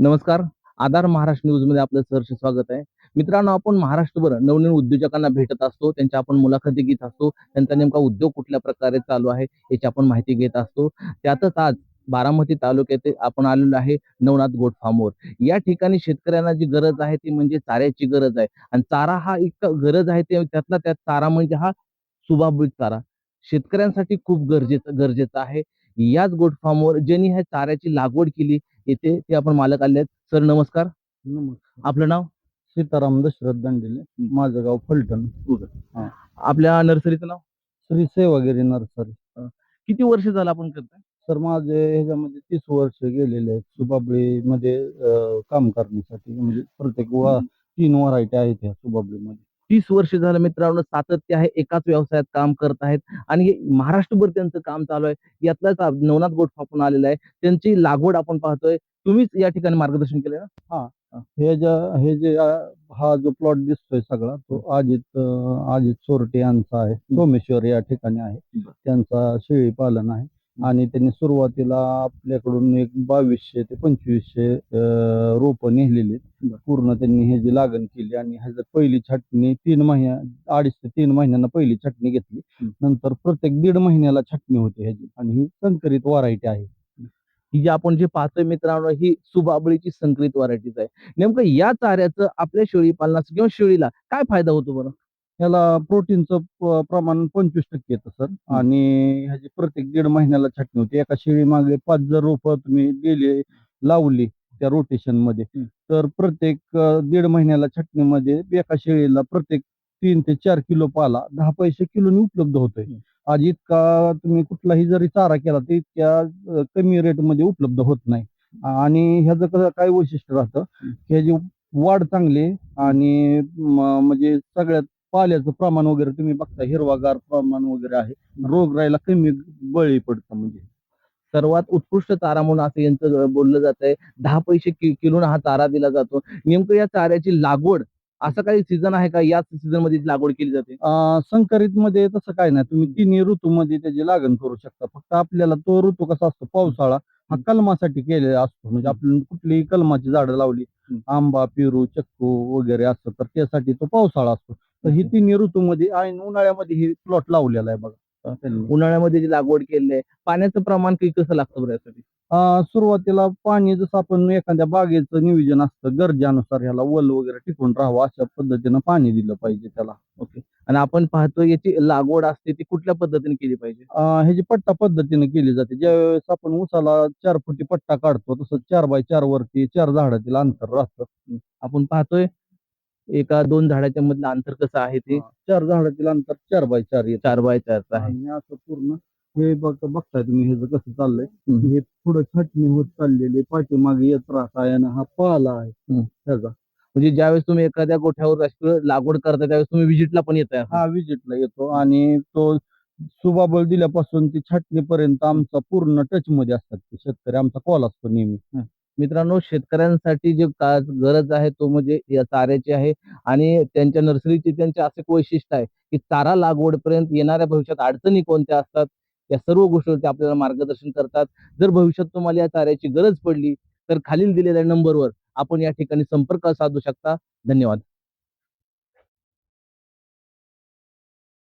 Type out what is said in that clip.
नमस्कार. आधार महाराष्ट्र न्यूजमध्ये आपलं सहर्ष स्वागत आहे. मित्रांनो आपण महाराष्ट्रभर नवनवीन उद्योजकांना भेटत असतो. त्यांच्या आपण मुलाखती घेत असतो. त्यांचा नेमका उद्योग कुठल्या प्रकारे चालू आहे याची आपण माहिती घेत असतो. त्यातच आज बारामती तालुक्यात आपण आलेलो आहे नवनाथ गोट फार्मवर या ठिकाणी शेतकऱ्यांना जी गरज आहे ती म्हणजे चाऱ्याची गरज आहे. आणि चारा हा इतका गरज आहे ते त्यातला त्यात चारा म्हणजे हा सुभाभूत चारा. शेतकऱ्यांसाठी खूप गरजेचं गरजेचं आहे. याच गोट फार्मवर ज्यांनी ह्या चाऱ्याची लागवड केली येथे ते आपण मालक आले आहेत सर नमस्कार. नमस्कार. आपलं नाव? सीताराम दशरथ दांडेले माझं गाव फलटण. आपल्या नर्सरीचं नाव? श्री सेवागिरी नर्सरी. किती वर्ष झालं आपण करताय? तर माझे ह्याच्यामध्ये तीस वर्ष गेलेले आहेत. सुबाबळीमध्ये अं, काम करण्यासाठी. म्हणजे प्रत्येक वा तीन व्हरायटी आहेत ह्या सुबाबळीमध्ये. तीस वर्ष झालं मित्रांनो सातत्य आहे एकाच व्यवसायात काम करत आहेत आणि हे महाराष्ट्रभर त्यांचं काम चालू आहे. यातलाच नवनाथ गोठ आपण आलेला आहे. त्यांची लागवड आपण पाहतोय. तुम्हीच या ठिकाणी मार्गदर्शन केलं ना? हे ज्या हे जे हा जो प्लॉट दिसतोय सगळा तो अजित अजित चोरटे यांचा आहे. सोमेश्वर या ठिकाणी आहे. त्यांचा शेळी पालन आहे. आणि त्यांनी सुरुवातीला आपल्याकडून एक बावीसशे ते पंचवीसशे रोप नेलेली. पूर्ण त्यांनी हे जी लागण केली आणि ह्याचं पहिली छाटणी तीन महिन्या अडीच ते तीन महिन्यांना पहिली छाटणी घेतली. नंतर प्रत्येक दीड महिन्याला छाटणी होते ह्याची आणि ही संकरित व्हरायटी आहे. ही जी आपण जे पाहतोय मित्रांनो ही सुबाबळीची संकरित व्हरायटीज आहे. नेमकं या चाऱ्याचं आपल्या शेळी पालनास किंवा शेळीला काय फायदा होतो बरं? ह्याला प्रोटीनचं प्रमाण पंचवीस टक्के येतं सर. आणि ह्याची प्रत्येक दीड महिन्याला छाटणी होते. एका शेळी मागे पाच जर रोप तुम्ही दिले लावली त्या रोटेशनमध्ये. तर प्रत्येक दीड महिन्याला छाटणीमध्ये एका शेळीला प्रत्येक तीन ते चार किलो पाला दहा पैसे किलोनी उपलब्ध होतोय. आज इतका तुम्ही कुठलाही जरी चारा केला तर इतक्या कमी रेटमध्ये उपलब्ध होत नाही. आणि ह्याचं कसं काय वैशिष्ट्य राहतं? की ह्याची वाढ चांगली आणि म्हणजे सगळ्यात पाल्याचं प्रमाण वगैरे तुम्ही बघता हिरवागार प्रमाण वगैरे आहे. रोगराईला कमी बळी पडतं म्हणजे. सर्वात उत्कृष्ट चारा म्हणून असं यांचं बोललं जात आहे दहा पैसे कि किलोनं हा चारा दिला जातो. नेमकं या चाऱ्याची लागवड असं काही सीझन आहे का? याच सीझनमध्ये लागवड केली जाते? संकरित मध्ये तसं काय नाही. तुम्ही तिन्ही ऋतूमध्ये त्याची लागण करू शकता. फक्त आपल्याला तो ऋतू कसा असतो? पावसाळा हा कलमासाठी केलेला असतो. म्हणजे आपण कुठलीही कलमाची झाडं लावली आंबा पेरू चक्कू वगैरे असतं तर त्यासाठी तो पावसाळा असतो. तर ही तिन्ही ऋतूमध्ये आणि उन्हाळ्यामध्ये ही प्लॉट लावलेला आहे बघा. त्यांनी. उन्हाळ्यामध्ये जी लागवड केली आहे पाण्याचं प्रमाण काही कसं लागतं बरं यासाठी? अं, सुरुवातीला पाणी जसं आपण एखाद्या बागेचं नियोजन असतं गरजेनुसार ह्याला वल वगैरे टिकून राहावं अशा पद्धतीनं पाणी दिलं पाहिजे त्याला. आणि आपण पाहतो याची लागवड असते ती कुठल्या पद्धतीने केली पाहिजे? अं, ह्याची पट्टा पद्धतीने केली जाते ज्यावेळेस आपण उसाला चार फुटी पट्टा काढतो तसं चार बाय चार वरती चार झाडातील अंतर राहतं. आपण पाहतोय एका दोन झाडाच्या मधलं अंतर कसं आहे ते? चार झाडातील अंतर चार बाय चार चार बाय चारचं आहे. आणि असं पूर्ण हे बघ बघताय तुम्ही हे जे कसं चाललंय. हम्म. हे पुढे छटणी होत चाललेली पाठीमागे येत राहता आणि हा पाला आहे. हम्म. त्याचा म्हणजे ज्यावेळेस तुम्ही एखाद्या गोठ्यावर राष्ट्रीय लागवड करता त्यावेळेस तुम्ही व्हिजिटला पण येत हा विजिटला येतो आणि तो सुबाबळ दिल्यापासून ती छाटणीपर्यंत आमचा पूर्ण टच मध्ये असतात ते शेतकरी. आमचा कॉल असतो नेहमी. मित्रांनो शेतकऱ्यांसाठी जे का गरज आहे तो म्हणजे या चाऱ्याची आहे आणि त्यांच्या नर्सरीची त्यांचे असे एक वैशिष्ट्य आहे की चारा लागवडपर्यंत येणाऱ्या भविष्यात अडचणी कोणत्या असतात या सर्व गोष्टीवरती आपल्याला मार्गदर्शन करतात. जर भविष्यात तुम्हाला या चाऱ्याची गरज पडली तर खालील दिलेल्या नंबरवर आपण या ठिकाणी संपर्क साधू शकता. धन्यवाद.